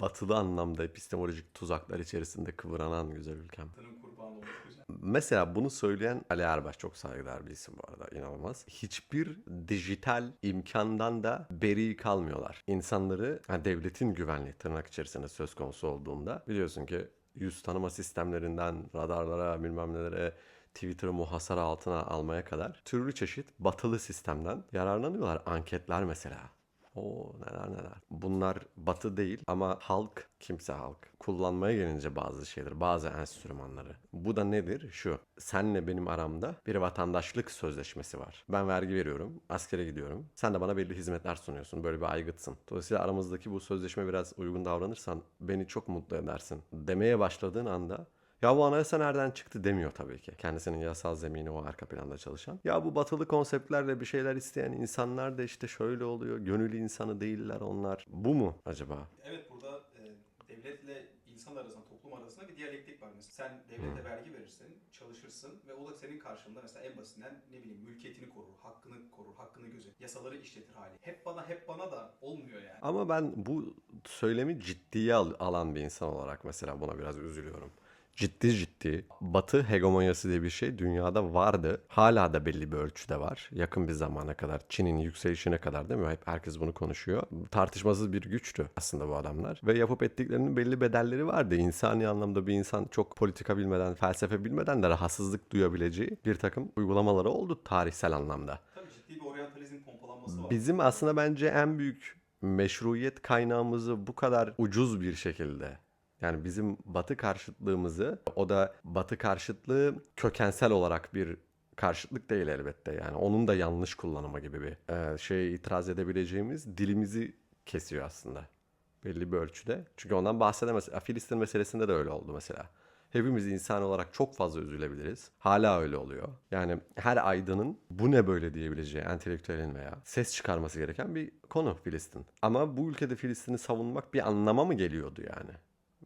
batılı anlamda epistemolojik tuzaklar içerisinde kıvranan güzel ülkem. Mesela bunu söyleyen Ali Erbaş çok saygıdeğer bir isim bu arada inanılmaz. Hiçbir dijital imkandan da beri kalmıyorlar. İnsanları yani devletin güvenliği tırnak içerisinde söz konusu olduğunda biliyorsun ki yüz tanıma sistemlerinden radarlara bilmem nelere Twitter'ı muhasara altına almaya kadar türlü çeşit batılı sistemden yararlanıyorlar. Anketler mesela. O neler neler. Bunlar batı değil ama halk, kimse halk. Kullanmaya gelince bazı şeyler, bazı enstrümanları. Bu da nedir? Şu. Senle benim aramda bir vatandaşlık sözleşmesi var. Ben vergi veriyorum, askere gidiyorum. Sen de bana belli hizmetler sunuyorsun. Böyle bir aygıtsın. Dolayısıyla aramızdaki bu sözleşme biraz uygun davranırsan beni çok mutlu edersin. Demeye başladığın anda ya bu anayasa nereden çıktı demiyor tabii ki. Kendisinin yasal zemini o arka planda çalışan. Ya bu batılı konseptlerle bir şeyler isteyen insanlar da işte şöyle oluyor. Gönüllü insanı değiller onlar. Bu mu acaba? Evet burada e, devletle insan arasında, toplum arasında bir diyalektik var. Mesela sen devlete vergi verirsin, çalışırsın ve o da senin karşılığında mesela en basitinden ne bileyim mülkiyetini korur, hakkını korur, hakkını gözet, yasaları işletir hali. Hep bana hep bana da olmuyor yani. Ama ben bu söylemi ciddiye al- alan bir insan olarak mesela buna biraz üzülüyorum. Ciddi ciddi batı hegemonyası diye bir şey dünyada vardı. Hala da belli bir ölçüde var. Yakın bir zamana kadar Çin'in yükselişine kadar değil mi? Hep herkes bunu konuşuyor. Tartışmasız bir güçtü aslında bu adamlar. Ve yapıp ettiklerinin belli bedelleri vardı. İnsani anlamda bir insan çok politika bilmeden, felsefe bilmeden de rahatsızlık duyabileceği bir takım uygulamaları oldu tarihsel anlamda. Tabii ciddi bir oryantalizm pompalanması var. Bizim aslında bence en büyük meşruiyet kaynağımızı bu kadar ucuz bir şekilde yani bizim batı karşıtlığımızı o da batı karşıtlığı kökensel olarak bir karşıtlık değil elbette yani onun da yanlış kullanımı gibi bir e, şeye itiraz edebileceğimiz dilimizi kesiyor aslında belli bir ölçüde. Çünkü ondan bahsedemez. Filistin meselesinde de öyle oldu mesela. Hepimiz insan olarak çok fazla üzülebiliriz. Hala öyle oluyor. Yani her aydının bu ne böyle diyebileceği entelektüelin veya ses çıkarması gereken bir konu Filistin. Ama bu ülkede Filistin'i savunmak bir anlama mı geliyordu yani?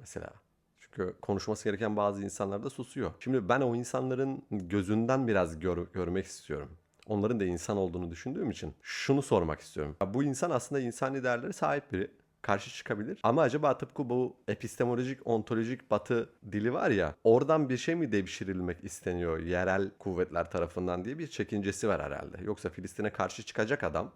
Mesela. Çünkü konuşması gereken bazı insanlar da susuyor. Şimdi ben o insanların gözünden biraz gör- görmek istiyorum. Onların da insan olduğunu düşündüğüm için şunu sormak istiyorum. Ya bu insan aslında insani değerlere sahip biri karşı çıkabilir. Ama acaba tıpkı bu epistemolojik, ontolojik batı dili var ya oradan bir şey mi devşirilmek isteniyor yerel kuvvetler tarafından diye bir çekincesi var herhalde. Yoksa Filistin'e karşı çıkacak adam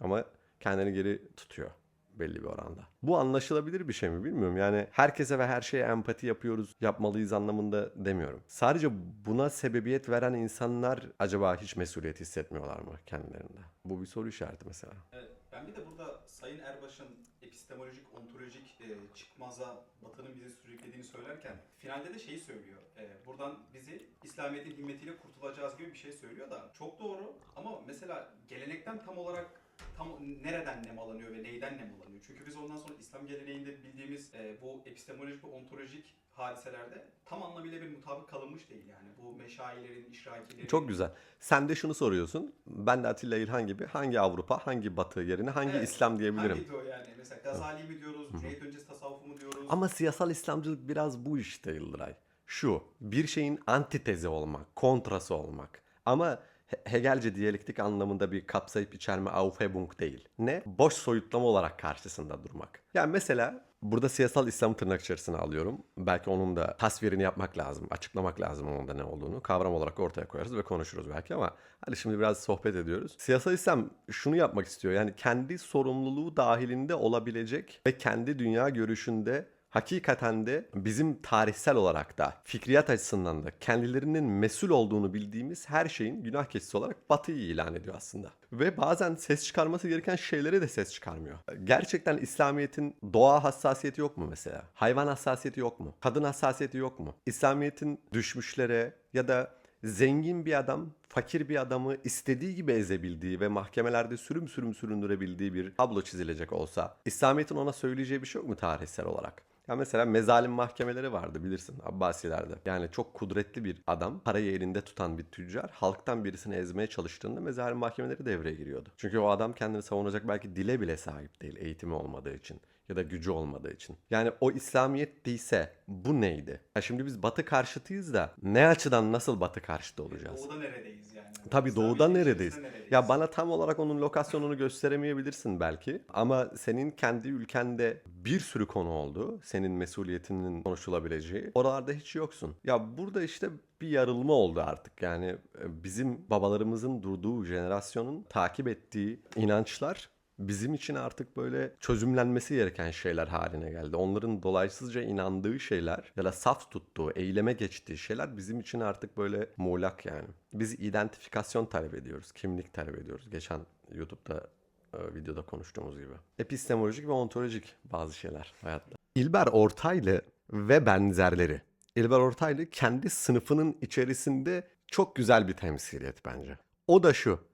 ama kendini geri tutuyor belli bir oranda. Bu anlaşılabilir bir şey mi bilmiyorum. Yani herkese ve her şeye empati yapıyoruz, yapmalıyız anlamında demiyorum. Sadece buna sebebiyet veren insanlar acaba hiç mesuliyet hissetmiyorlar mı kendilerinde? Bu bir soru işareti mesela. Evet, ben bir de burada Sayın Erbaş'ın epistemolojik, ontolojik e, çıkmaza Batı'nın bizi sürüklediğini söylerken finalde de şeyi söylüyor. E, buradan bizi İslamiyet'in himmetiyle kurtulacağız gibi bir şey söylüyor da çok doğru ama mesela gelenekten tam olarak tam nereden nemalanıyor ve neyden nemalanıyor? Çünkü biz ondan sonra İslam geleneğinde bildiğimiz e, bu epistemolojik ve ontolojik hadiselerde tam anlamıyla bir mutabık kalınmış değil yani. Bu meşayilerin, işrakilerin... Çok güzel. Sen de şunu soruyorsun. Ben de Atilla İlhan gibi hangi Avrupa, hangi Batı yerine hangi Evet, İslam diyebilirim. Hangiydi o yani? Mesela Gazali mi diyoruz, Cüneyt öncesi tasavvufu mu diyoruz? Ama siyasal İslamcılık biraz bu işte Yıldıray. Şu, bir şeyin antitezi olmak, kontrası olmak. Ama He- Hegelce diyalektik anlamında bir kapsayıp içerme Aufhebung değil. Ne? Boş soyutlama olarak karşısında durmak. Yani mesela burada siyasal İslam tırnak içerisine alıyorum. Belki onun da tasvirini yapmak lazım, açıklamak lazım onun da ne olduğunu. Kavram olarak ortaya koyarız ve konuşuruz belki ama hadi şimdi biraz sohbet ediyoruz. Siyasal İslam şunu yapmak istiyor. Yani kendi sorumluluğu dahilinde olabilecek ve kendi dünya görüşünde hakikaten de bizim tarihsel olarak da fikriyat açısından da kendilerinin mesul olduğunu bildiğimiz her şeyin günah keçisi olarak batıyı ilan ediyor aslında. Ve bazen ses çıkarması gereken şeylere de ses çıkarmıyor. Gerçekten İslamiyet'in doğa hassasiyeti yok mu mesela? Hayvan hassasiyeti yok mu? Kadın hassasiyeti yok mu? İslamiyet'in düşmüşlere ya da zengin bir adam fakir bir adamı istediği gibi ezebildiği ve mahkemelerde sürüm sürüm süründürebildiği bir tablo çizilecek olsa İslamiyet'in ona söyleyeceği bir şey yok mu tarihsel olarak? Ya mesela mezalim mahkemeleri vardı bilirsin Abbasilerde. Yani çok kudretli bir adam parayı elinde tutan bir tüccar halktan birisini ezmeye çalıştığında mezalim mahkemeleri devreye giriyordu. Çünkü o adam kendini savunacak belki dile bile sahip değil eğitimi olmadığı için ya da gücü olmadığı için. Yani o İslamiyet değilse bu neydi? Ya şimdi biz batı karşıtıyız da ne açıdan nasıl batı karşıtı olacağız? Doğuda neredeyiz Tabii İslamiyet'in doğuda içerisinde neredeyiz? neredeyiz? Ya bana tam olarak onun lokasyonunu gösteremeyebilirsin belki. Ama senin kendi ülkende bir sürü konu oldu. Senin mesuliyetinin konuşulabileceği. Oralarda hiç yoksun. Ya burada işte bir yarılma oldu artık. Yani e, bizim babalarımızın durduğu jenerasyonun takip ettiği inançlar bizim için artık böyle çözümlenmesi gereken şeyler haline geldi. Onların dolaysızca inandığı şeyler ya da saf tuttuğu, eyleme geçtiği şeyler bizim için artık böyle muğlak yani. Biz identifikasyon talep ediyoruz, kimlik talep ediyoruz. Geçen YouTube'da e, videoda konuştuğumuz gibi. Epistemolojik ve ontolojik bazı şeyler hayatta. İlber Ortaylı ve benzerleri. İlber Ortaylı kendi sınıfının içerisinde çok güzel bir temsiliyet bence. O da şu.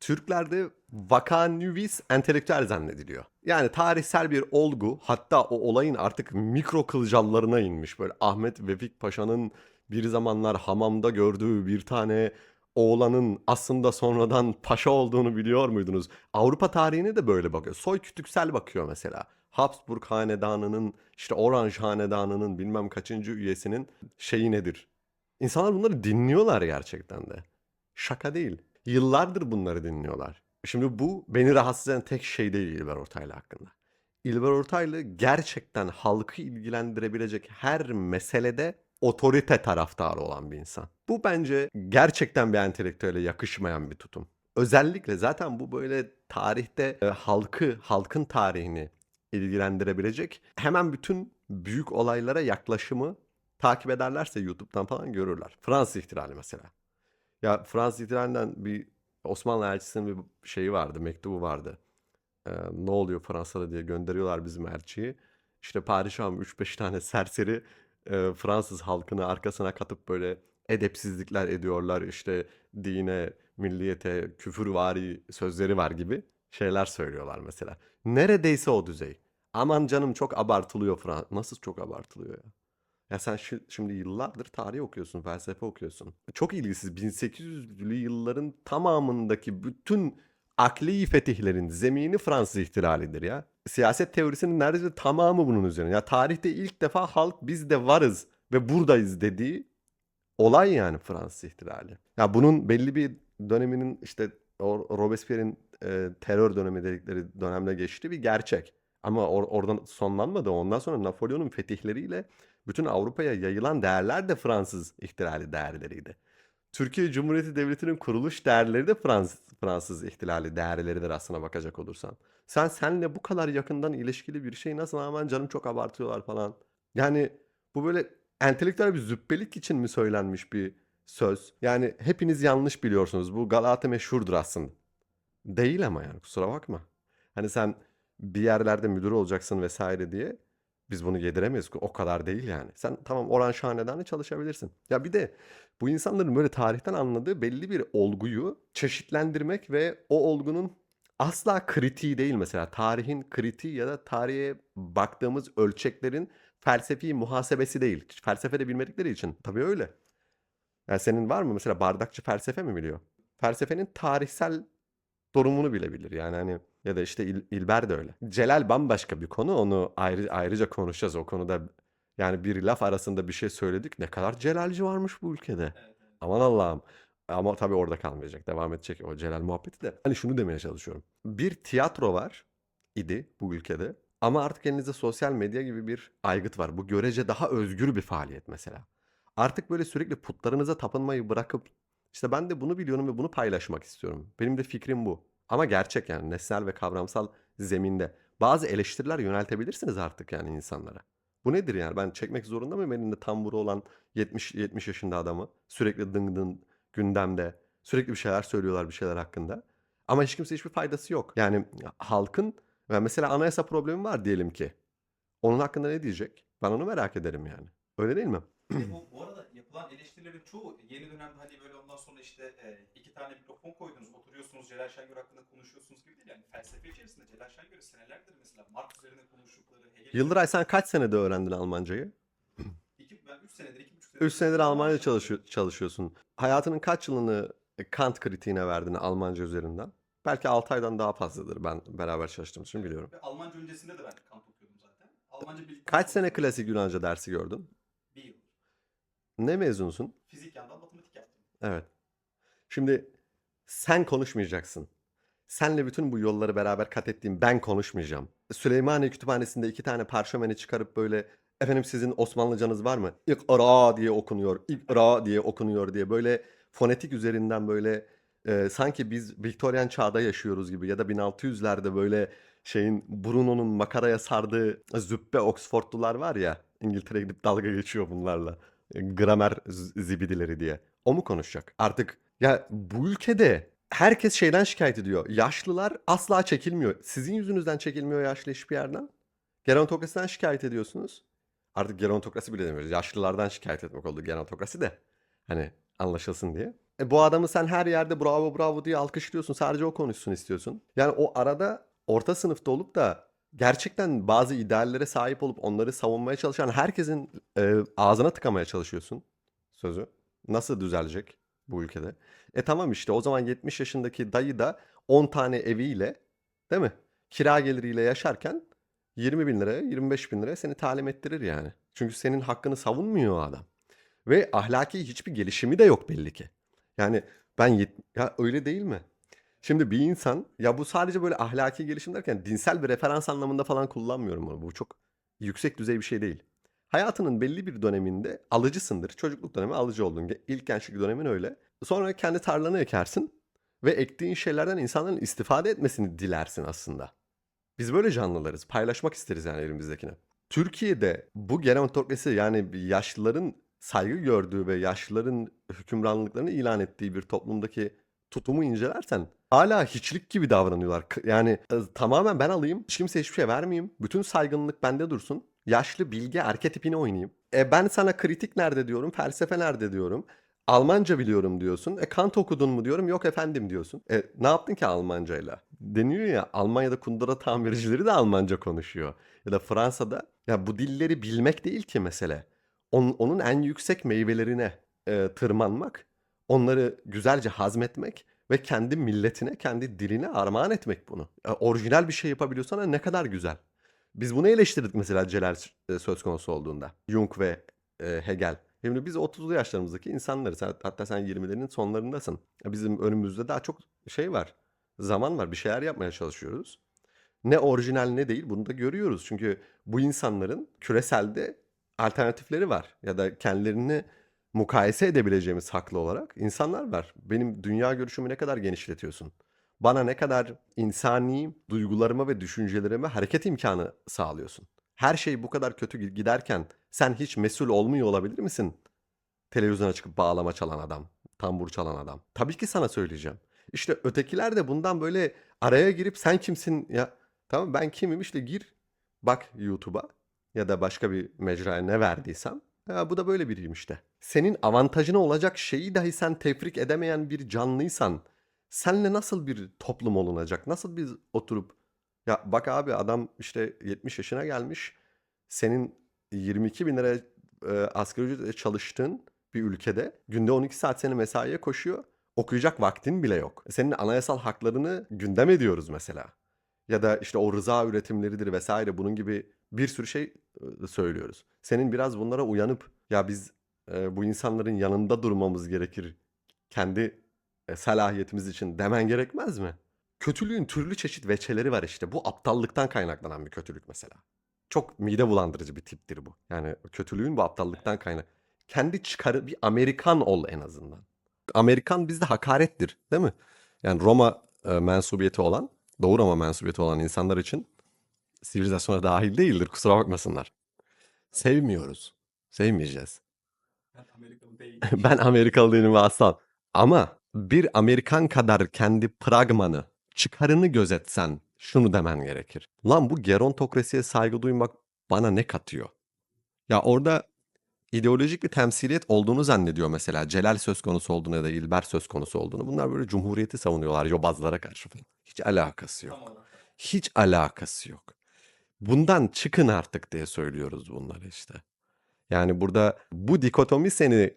Türklerde vakanüvis entelektüel zannediliyor. Yani tarihsel bir olgu hatta o olayın artık mikro kılcallarına inmiş. Böyle Ahmet Vefik Paşa'nın bir zamanlar hamamda gördüğü bir tane oğlanın aslında sonradan paşa olduğunu biliyor muydunuz? Avrupa tarihine de böyle bakıyor. Soy kütüksel bakıyor mesela. Habsburg hanedanının işte Orange hanedanının bilmem kaçıncı üyesinin şeyi nedir? İnsanlar bunları dinliyorlar gerçekten de. Şaka değil. Yıllardır bunları dinliyorlar. Şimdi bu beni rahatsız eden tek şey değil İlber Ortaylı hakkında. İlber Ortaylı gerçekten halkı ilgilendirebilecek her meselede otorite taraftarı olan bir insan. Bu bence gerçekten bir entelektüele yakışmayan bir tutum. Özellikle zaten bu böyle tarihte e, halkı, halkın tarihini ilgilendirebilecek hemen bütün büyük olaylara yaklaşımı takip ederlerse YouTube'dan falan görürler. Fransız ihtilali mesela. Ya Fransız ihtilalinden bir Osmanlı elçisinin bir şeyi vardı, mektubu vardı. Ee, ne oluyor Fransa'da diye gönderiyorlar bizim elçiyi. İşte padişahım 3-5 tane serseri e, Fransız halkını arkasına katıp böyle edepsizlikler ediyorlar. İşte dine, milliyete, küfürvari sözleri var gibi şeyler söylüyorlar mesela. Neredeyse o düzey. Aman canım çok abartılıyor Fransız. Nasıl çok abartılıyor ya? Ya sen şi- şimdi yıllardır tarih okuyorsun, felsefe okuyorsun. Çok ilgisiz 1800'lü yılların tamamındaki bütün akli fetihlerin zemini Fransız ihtilalidir ya. Siyaset teorisinin neredeyse tamamı bunun üzerine. Ya tarihte ilk defa halk biz de varız ve buradayız dediği olay yani Fransız ihtilali. Ya bunun belli bir döneminin işte o Robespierre'in e, terör dönemi dedikleri dönemde geçtiği bir gerçek. Ama or- oradan sonlanmadı. Ondan sonra Napolyon'un fetihleriyle bütün Avrupa'ya yayılan değerler de Fransız ihtilali değerleriydi. Türkiye Cumhuriyeti Devleti'nin kuruluş değerleri de Fransız, Fransız ihtilali değerleridir aslına bakacak olursan. Sen senle bu kadar yakından ilişkili bir şey nasıl aman canım çok abartıyorlar falan. Yani bu böyle entelektüel bir züppelik için mi söylenmiş bir söz? Yani hepiniz yanlış biliyorsunuz. Bu Galata meşhurdur aslında. Değil ama yani kusura bakma. Hani sen bir yerlerde müdür olacaksın vesaire diye biz bunu yediremeyiz. O kadar değil yani. Sen tamam Orange Hanedan'da çalışabilirsin. Ya bir de bu insanların böyle tarihten anladığı belli bir olguyu çeşitlendirmek ve o olgunun asla kritiği değil mesela. Tarihin kritiği ya da tarihe baktığımız ölçeklerin felsefi muhasebesi değil. Felsefe de bilmedikleri için. Tabii öyle. Yani senin var mı mesela bardakçı felsefe mi biliyor? Felsefenin tarihsel durumunu bilebilir. Yani hani ya da işte İl- İlber de öyle. Celal bambaşka bir konu. Onu ayrı, ayrıca konuşacağız o konuda. Yani bir laf arasında bir şey söyledik. Ne kadar Celalci varmış bu ülkede. Evet. Aman Allah'ım. Ama tabii orada kalmayacak. Devam edecek o Celal muhabbeti de. Hani şunu demeye çalışıyorum. Bir tiyatro var idi bu ülkede. Ama artık elinizde sosyal medya gibi bir aygıt var. Bu görece daha özgür bir faaliyet mesela. Artık böyle sürekli putlarınıza tapınmayı bırakıp işte ben de bunu biliyorum ve bunu paylaşmak istiyorum. Benim de fikrim bu. Ama gerçek yani nesnel ve kavramsal zeminde. Bazı eleştiriler yöneltebilirsiniz artık yani insanlara. Bu nedir yani? Ben çekmek zorunda mıyım elinde tamburu olan 70 70 yaşında adamı? Sürekli dın dın gündemde. Sürekli bir şeyler söylüyorlar bir şeyler hakkında. Ama hiç kimse hiçbir faydası yok. Yani halkın mesela anayasa problemi var diyelim ki. Onun hakkında ne diyecek? Ben onu merak ederim yani. Öyle değil mi? De bu, bu arada yapılan eleştirilerin çoğu yeni dönemde hani böyle ondan sonra işte e, iki tane mikrofon koydunuz, oturuyorsunuz Celal Şengör hakkında konuşuyorsunuz gibi değil. Yani felsefe içerisinde Celal Şengör'ü senelerdir mesela Marx üzerine konuştukları, Hegel Yıldıray sen kaç senede öğrendin Almancayı? iki, ben 3 senedir, 2,5 senedir. 3 senedir Almanca çalışıyor, çalışıyorsun. Hayatının kaç yılını Kant kritiğine verdin Almanca üzerinden? Belki 6 aydan daha fazladır ben beraber çalıştığımız için biliyorum. Ve Almanca öncesinde de ben Kant okuyordum zaten. Almanca Kaç sene klasik Yunanca dersi gördün? Ne mezunsun? Fizik yandan matematik yaptım. Evet. Şimdi Sen konuşmayacaksın. Senle bütün bu yolları beraber kat ettiğim ben konuşmayacağım. Süleymaniye Kütüphanesi'nde iki tane parşömeni çıkarıp böyle efendim sizin Osmanlıcanız var mı? İkra diye okunuyor, ikra diye okunuyor diye böyle fonetik üzerinden böyle e, sanki biz Viktoryan çağda yaşıyoruz gibi ya da 1600'lerde böyle şeyin Bruno'nun makaraya sardığı züppe Oxfordlular var ya İngiltere'ye gidip dalga geçiyor bunlarla. Gramer zibidileri diye. O mu konuşacak? Artık ya bu ülkede herkes şeyden şikayet ediyor. Yaşlılar asla çekilmiyor. Sizin yüzünüzden çekilmiyor yaşlı hiçbir yerden. Gerontokrasiden şikayet ediyorsunuz. Artık gerontokrasi bile demiyoruz. Yaşlılardan şikayet etmek oldu gerontokrasi de. Hani anlaşılsın diye. E bu adamı sen her yerde bravo bravo diye alkışlıyorsun. Sadece o konuşsun istiyorsun. Yani o arada orta sınıfta olup da gerçekten bazı ideallere sahip olup onları savunmaya çalışan herkesin e, ağzına tıkamaya çalışıyorsun sözü. Nasıl düzelecek bu ülkede? E tamam işte o zaman 70 yaşındaki dayı da 10 tane eviyle değil mi? Kira geliriyle yaşarken 20 bin liraya 25 bin liraya seni talim ettirir yani. Çünkü senin hakkını savunmuyor adam. Ve ahlaki hiçbir gelişimi de yok belli ki. Yani ben ya öyle değil mi? Şimdi bir insan ya bu sadece böyle ahlaki gelişim derken dinsel bir referans anlamında falan kullanmıyorum bunu. Bu çok yüksek düzey bir şey değil. Hayatının belli bir döneminde alıcısındır. Çocukluk dönemi alıcı oldun. İlk gençlik dönemin öyle. Sonra kendi tarlanı ekersin ve ektiğin şeylerden insanların istifade etmesini dilersin aslında. Biz böyle canlılarız. Paylaşmak isteriz yani elimizdekini. Türkiye'de bu gerontokrasi yani bir yaşlıların saygı gördüğü ve yaşlıların hükümranlıklarını ilan ettiği bir toplumdaki tutumu incelersen hala hiçlik gibi davranıyorlar. Yani e, tamamen ben alayım, hiç kimseye hiçbir şey vermeyeyim. Bütün saygınlık bende dursun. Yaşlı bilge arketipini oynayayım. E ben sana kritik nerede diyorum, felsefe nerede diyorum. Almanca biliyorum diyorsun. E Kant okudun mu diyorum. Yok efendim diyorsun. E ne yaptın ki Almancayla? Deniyor ya Almanya'da kundura tamircileri de Almanca konuşuyor. Ya da Fransa'da ya bu dilleri bilmek değil ki mesele. Onun, onun en yüksek meyvelerine e, tırmanmak, onları güzelce hazmetmek ve kendi milletine, kendi diline armağan etmek bunu. E, orijinal bir şey yapabiliyorsan ne kadar güzel. Biz bunu eleştirdik mesela Celal e, söz konusu olduğunda. Jung ve e, Hegel. Şimdi biz 30'lu yaşlarımızdaki insanlarız. Hat- Hatta sen 20'lerin sonlarındasın. Bizim önümüzde daha çok şey var. Zaman var. Bir şeyler yapmaya çalışıyoruz. Ne orijinal ne değil bunu da görüyoruz. Çünkü bu insanların küreselde alternatifleri var. Ya da kendilerini mukayese edebileceğimiz haklı olarak insanlar var. Benim dünya görüşümü ne kadar genişletiyorsun? Bana ne kadar insani duygularıma ve düşüncelerime hareket imkanı sağlıyorsun? Her şey bu kadar kötü giderken sen hiç mesul olmuyor olabilir misin? Televizyona çıkıp bağlama çalan adam, tambur çalan adam. Tabii ki sana söyleyeceğim. İşte ötekiler de bundan böyle araya girip sen kimsin ya? Tamam ben kimim işte gir bak YouTube'a ya da başka bir mecraya ne verdiysem. Ya bu da böyle biriyim işte. Senin avantajına olacak şeyi dahi sen tefrik edemeyen bir canlıysan senle nasıl bir toplum olunacak? Nasıl biz oturup ya bak abi adam işte 70 yaşına gelmiş. Senin 22 bin lira e, asgari ücretle çalıştığın bir ülkede günde 12 saat seni mesaiye koşuyor. Okuyacak vaktin bile yok. Senin anayasal haklarını gündem ediyoruz mesela. Ya da işte o rıza üretimleridir vesaire bunun gibi bir sürü şey söylüyoruz. Senin biraz bunlara uyanıp ya biz e, bu insanların yanında durmamız gerekir. Kendi e, salahiyetimiz için demen gerekmez mi? Kötülüğün türlü çeşit veçeleri var işte. Bu aptallıktan kaynaklanan bir kötülük mesela. Çok mide bulandırıcı bir tiptir bu. Yani kötülüğün bu aptallıktan kaynak. Kendi çıkarı bir Amerikan ol en azından. Amerikan bizde hakarettir, değil mi? Yani Roma e, mensubiyeti olan, Doğu Roma mensubiyeti olan insanlar için sivilizasyona dahil değildir. Kusura bakmasınlar. Sevmiyoruz. Sevmeyeceğiz. Ben Amerikalı değil. ben Amerikalı değilim ve aslan. Ama bir Amerikan kadar kendi pragmanı, çıkarını gözetsen şunu demen gerekir. Lan bu gerontokrasiye saygı duymak bana ne katıyor? Ya orada ideolojik bir temsiliyet olduğunu zannediyor mesela. Celal söz konusu olduğunu ya da İlber söz konusu olduğunu. Bunlar böyle cumhuriyeti savunuyorlar yobazlara karşı falan. Hiç alakası yok. Hiç alakası yok. Bundan çıkın artık diye söylüyoruz bunları işte. Yani burada bu dikotomi seni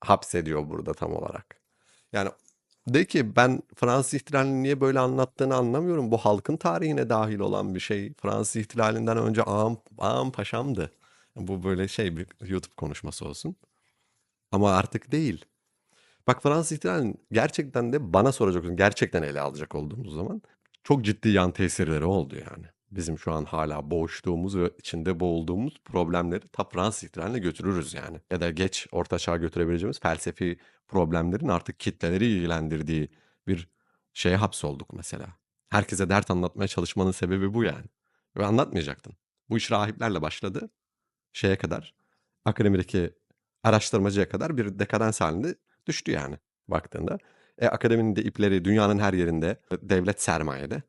hapsediyor burada tam olarak. Yani de ki ben Fransız ihtilalini niye böyle anlattığını anlamıyorum. Bu halkın tarihine dahil olan bir şey. Fransız ihtilalinden önce ağam, ağam paşamdı. Bu böyle şey bir YouTube konuşması olsun. Ama artık değil. Bak Fransız ihtilalinin gerçekten de bana soracak olursan gerçekten ele alacak olduğumuz zaman çok ciddi yan tesirleri oldu yani. Bizim şu an hala boğuştuğumuz ve içinde boğulduğumuz problemleri ta Fransız ihtilaline götürürüz yani. Ya da geç orta çağa götürebileceğimiz felsefi problemlerin artık kitleleri ilgilendirdiği bir şeye hapsolduk mesela. Herkese dert anlatmaya çalışmanın sebebi bu yani. Ve anlatmayacaktın. Bu iş rahiplerle başladı. Şeye kadar akademideki araştırmacıya kadar bir dekadans halinde düştü yani baktığında. E, akademinin de ipleri dünyanın her yerinde devlet sermayede.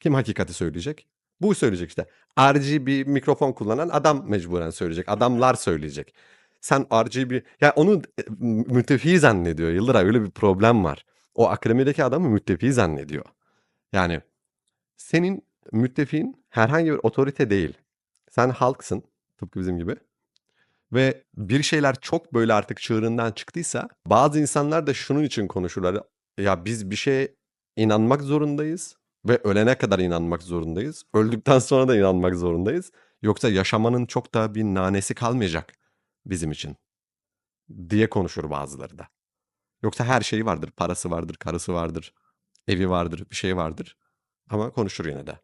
Kim hakikati söyleyecek? Bu söyleyecek işte. RGB mikrofon kullanan adam mecburen söyleyecek. Adamlar söyleyecek. Sen RGB... Ya onu e, müttefi zannediyor Yıldıray. Öyle bir problem var. O akademideki adamı müttefi zannediyor. Yani senin müttefiğin herhangi bir otorite değil. Sen halksın tıpkı bizim gibi. Ve bir şeyler çok böyle artık çığırından çıktıysa bazı insanlar da şunun için konuşurlar. Ya biz bir şeye inanmak zorundayız ve ölene kadar inanmak zorundayız. Öldükten sonra da inanmak zorundayız. Yoksa yaşamanın çok da bir nanesi kalmayacak bizim için diye konuşur bazıları da. Yoksa her şeyi vardır. Parası vardır, karısı vardır, evi vardır, bir şey vardır. Ama konuşur yine de.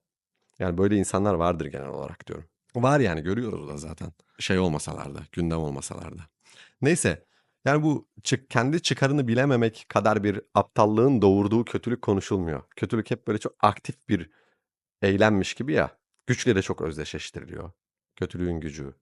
Yani böyle insanlar vardır genel olarak diyorum. Var yani görüyoruz da zaten. Şey olmasalar da, gündem olmasalar da. Neyse. Yani bu çık, kendi çıkarını bilememek kadar bir aptallığın doğurduğu kötülük konuşulmuyor. Kötülük hep böyle çok aktif bir eylemmiş gibi ya. Güçle de çok özdeşleştiriliyor. Kötülüğün gücü.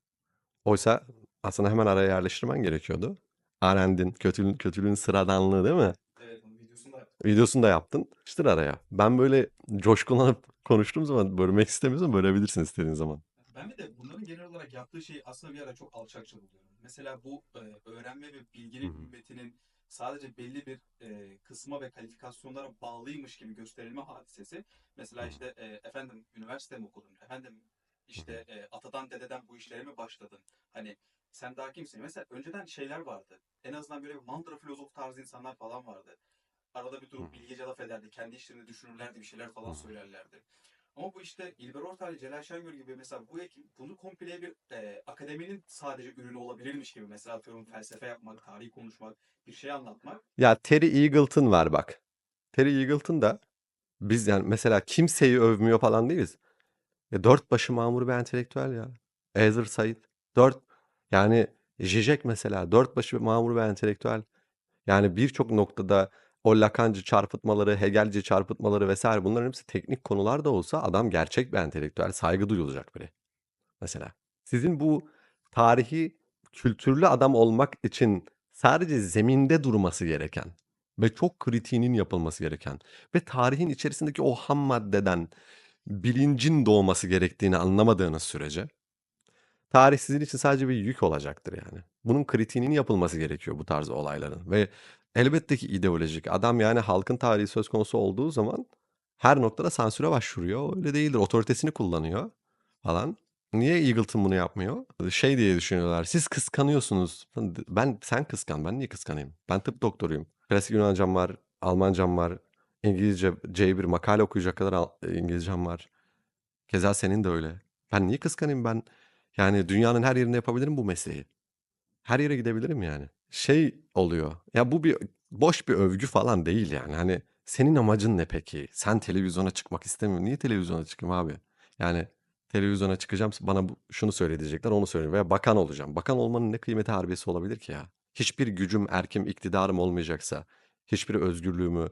Oysa aslında hemen araya yerleştirmen gerekiyordu. Arendt'in kötülüğün, kötülüğün sıradanlığı değil mi? Evet, onun videosunu da Videosunu da yaptın. İşte araya. Ben böyle coşkulanıp konuştuğum zaman bölmek istemiyorsam bölebilirsin istediğin zaman. Ben bir de bunların genel olarak yaptığı şey aslında bir ara çok alçakça buluyorum. Mesela bu e, öğrenme ve bilginin Hı hı. ümmetinin sadece belli bir e, kısma ve kalifikasyonlara bağlıymış gibi gösterilme hadisesi. Mesela işte e, efendim üniversite mi okudun? Efendim işte e, atadan dededen bu işlere mi başladın? Hani sen daha kimsin? Mesela önceden şeyler vardı. En azından böyle bir mantra filozof tarzı insanlar falan vardı. Arada bir durup bilgece laf ederdi. Kendi işlerini düşünürlerdi, bir şeyler falan söylerlerdi. Ama bu işte İlber Ortaylı, Celal Şengör gibi mesela bu ekip bunu komple bir e, akademinin sadece ürünü olabilirmiş gibi. Mesela atıyorum felsefe yapmak, tarih konuşmak, bir şey anlatmak. Ya Terry Eagleton var bak. Terry Eagleton da biz yani mesela kimseyi övmüyor falan değiliz. Ya dört başı mamur bir entelektüel ya. Ezer Said. Dört yani Zizek mesela dört başı mamur bir entelektüel. Yani birçok noktada o Lacancı çarpıtmaları, Hegelci çarpıtmaları vesaire bunların hepsi teknik konular da olsa adam gerçek bir entelektüel, saygı duyulacak biri. Mesela sizin bu tarihi kültürlü adam olmak için sadece zeminde durması gereken ve çok kritiğinin yapılması gereken ve tarihin içerisindeki o ham maddeden bilincin doğması gerektiğini anlamadığınız sürece tarih sizin için sadece bir yük olacaktır yani. Bunun kritiğinin yapılması gerekiyor bu tarz olayların ve elbette ki ideolojik. Adam yani halkın tarihi söz konusu olduğu zaman her noktada sansüre başvuruyor. Öyle değildir. Otoritesini kullanıyor falan. Niye Eagleton bunu yapmıyor? Şey diye düşünüyorlar. Siz kıskanıyorsunuz. Ben sen kıskan. Ben niye kıskanayım? Ben tıp doktoruyum. Klasik Yunancam var, Almancam var. İngilizce C1 makale okuyacak kadar İngilizcem var. Keza senin de öyle. Ben niye kıskanayım ben? Yani dünyanın her yerinde yapabilirim bu mesleği. Her yere gidebilirim yani. Şey oluyor. Ya bu bir boş bir övgü falan değil yani. Hani senin amacın ne peki? Sen televizyona çıkmak istemiyorsun. Niye televizyona çıkayım abi? Yani televizyona çıkacağım bana bu, şunu söyle diyecekler onu söyleyeyim. Veya bakan olacağım. Bakan olmanın ne kıymeti harbiyesi olabilir ki ya? Hiçbir gücüm, erkim, iktidarım olmayacaksa, hiçbir özgürlüğümü,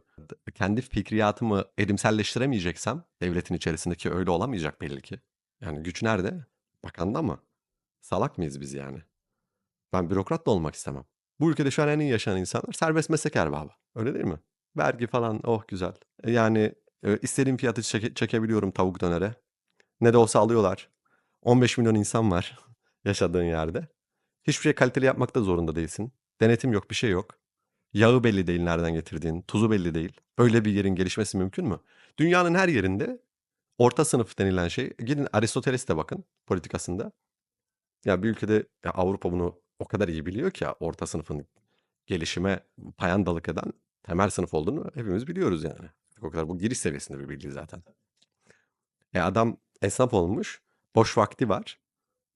kendi fikriyatımı erimselleştiremeyeceksem, devletin içerisindeki öyle olamayacak belli ki. Yani güç nerede? Bakanda mı? Salak mıyız biz yani? Ben bürokrat da olmak istemem. Bu ülkede şu an en iyi yaşayan insanlar serbest meslek erbabı. Öyle değil mi? Vergi falan oh güzel. E Yani e, istediğim fiyatı çeke- çekebiliyorum tavuk dönere. Ne de olsa alıyorlar. 15 milyon insan var yaşadığın yerde. Hiçbir şey kaliteli yapmakta zorunda değilsin. Denetim yok, bir şey yok. Yağı belli değil nereden getirdiğin, tuzu belli değil. Öyle bir yerin gelişmesi mümkün mü? Dünyanın her yerinde orta sınıf denilen şey, gidin Aristoteles'e bakın politikasında. Ya bir ülkede ya Avrupa bunu o kadar iyi biliyor ki orta sınıfın gelişime payandalık eden temel sınıf olduğunu hepimiz biliyoruz yani. O kadar bu giriş seviyesinde bir bilgi zaten. E adam esnaf olmuş, boş vakti var.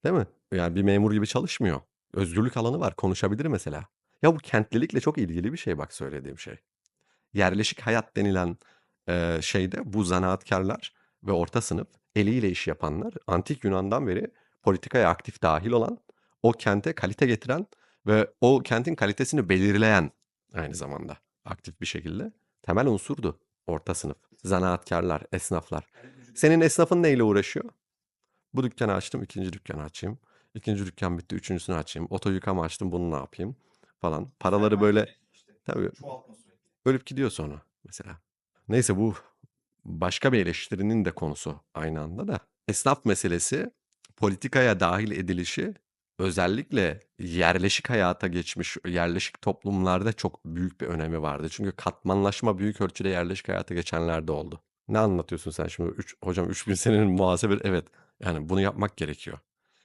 Değil mi? Yani bir memur gibi çalışmıyor. Özgürlük alanı var, konuşabilir mesela. Ya bu kentlilikle çok ilgili bir şey bak söylediğim şey. Yerleşik hayat denilen eee, şeyde bu zanaatkarlar ve orta sınıf eliyle iş yapanlar antik Yunan'dan beri politikaya aktif dahil olan, o kente kalite getiren ve o kentin kalitesini belirleyen aynı zamanda aktif bir şekilde temel unsurdu orta sınıf. Zanaatkarlar, esnaflar. Senin esnafın neyle uğraşıyor? Bu dükkanı açtım, ikinci dükkanı açayım. İkinci dükkan bitti, üçüncüsünü açayım. Oto yıkama açtım, bunu ne yapayım falan. Paraları böyle işte. tabii ölüp gidiyor sonra mesela. Neyse bu başka bir eleştirinin de konusu aynı anda da. Esnaf meselesi politikaya dahil edilişi özellikle yerleşik hayata geçmiş yerleşik toplumlarda çok büyük bir önemi vardı. Çünkü katmanlaşma büyük ölçüde yerleşik hayata geçenlerde oldu. Ne anlatıyorsun sen şimdi? Üç, hocam 3000 senenin muhasebe evet yani bunu yapmak gerekiyor.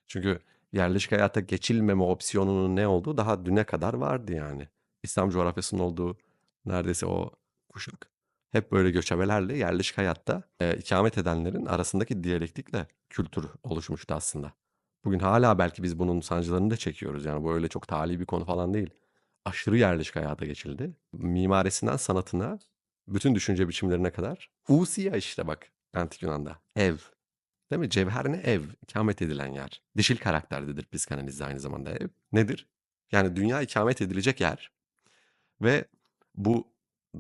Çünkü yerleşik hayata geçilmeme opsiyonunun ne olduğu daha düne kadar vardı yani. İslam coğrafyasının olduğu neredeyse o kuşak hep böyle göçebelerle yerleşik hayatta e, ikamet edenlerin arasındaki diyalektikle kültür oluşmuştu aslında. Bugün hala belki biz bunun sancılarını da çekiyoruz. Yani bu öyle çok tali bir konu falan değil. Aşırı yerleşik hayata geçildi. Mimarisinden sanatına, bütün düşünce biçimlerine kadar. Usiya işte bak Antik Yunan'da. Ev. Değil mi? Cevher ne? Ev. ikamet edilen yer. Dişil karakterdedir psikanalizde aynı zamanda ev. Nedir? Yani dünya ikamet edilecek yer. Ve bu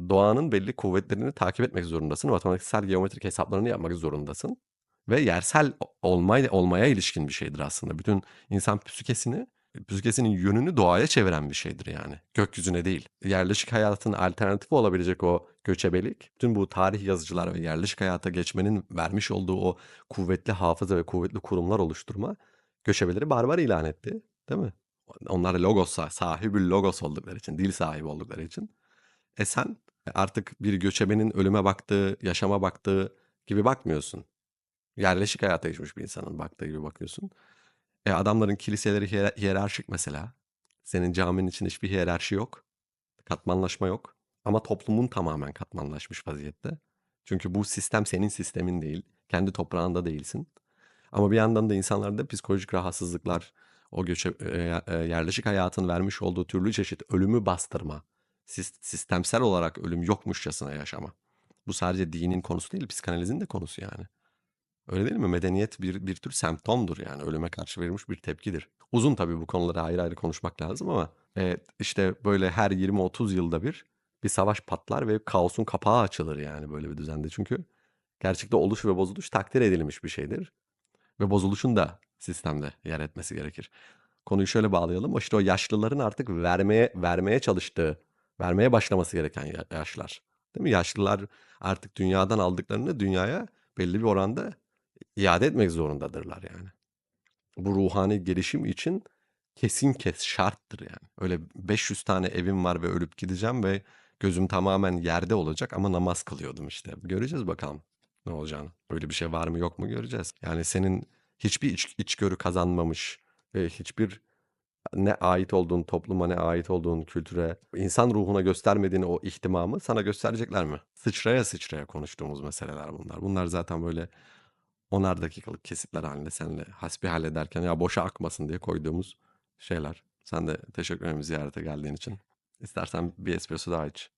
doğanın belli kuvvetlerini takip etmek zorundasın. Matematiksel geometrik hesaplarını yapmak zorundasın. Ve yersel olmaya, olmaya ilişkin bir şeydir aslında. Bütün insan psikesini, psikesinin yönünü doğaya çeviren bir şeydir yani. Gökyüzüne değil. Yerleşik hayatın alternatifi olabilecek o göçebelik, bütün bu tarih yazıcılar ve yerleşik hayata geçmenin vermiş olduğu o kuvvetli hafıza ve kuvvetli kurumlar oluşturma göçebeleri barbar ilan etti. Değil mi? Onlar logos sahibi logos oldukları için, dil sahibi oldukları için. E sen artık bir göçebenin ölüme baktığı, yaşama baktığı gibi bakmıyorsun. Yerleşik hayata geçmiş bir insanın baktığı gibi bakıyorsun. E adamların kiliseleri hiyer- hiyerarşik mesela. Senin caminin içinde hiçbir hiyerarşi yok. Katmanlaşma yok. Ama toplumun tamamen katmanlaşmış vaziyette. Çünkü bu sistem senin sistemin değil. Kendi toprağında değilsin. Ama bir yandan da insanlarda psikolojik rahatsızlıklar, o göçe, e, e, yerleşik hayatın vermiş olduğu türlü çeşit ölümü bastırma, sis- sistemsel olarak ölüm yokmuşçasına yaşama. Bu sadece dinin konusu değil, psikanalizin de konusu yani. Öyle değil mi? Medeniyet bir, bir tür semptomdur yani. Ölüme karşı verilmiş bir tepkidir. Uzun tabii bu konuları ayrı ayrı konuşmak lazım ama e, işte böyle her 20-30 yılda bir bir savaş patlar ve kaosun kapağı açılır yani böyle bir düzende. Çünkü gerçekte oluş ve bozuluş takdir edilmiş bir şeydir. Ve bozuluşun da sistemde yer etmesi gerekir. Konuyu şöyle bağlayalım. İşte o yaşlıların artık vermeye vermeye çalıştığı, vermeye başlaması gereken ya- yaşlar. Değil mi? Yaşlılar artık dünyadan aldıklarını dünyaya belli bir oranda iade etmek zorundadırlar yani. Bu ruhani gelişim için kesin kes şarttır yani. Öyle 500 tane evim var ve ölüp gideceğim ve gözüm tamamen yerde olacak ama namaz kılıyordum işte. Göreceğiz bakalım ne olacağını. Öyle bir şey var mı yok mu göreceğiz. Yani senin hiçbir iç, içgörü kazanmamış ve hiçbir ne ait olduğun topluma ne ait olduğun kültüre insan ruhuna göstermediğin o ihtimamı sana gösterecekler mi? Sıçraya sıçraya konuştuğumuz meseleler bunlar. Bunlar zaten böyle onar dakikalık kesitler halinde seninle hasbihal ederken ya boşa akmasın diye koyduğumuz şeyler. Sen de teşekkür ederim ziyarete geldiğin için. İstersen bir espresso daha iç.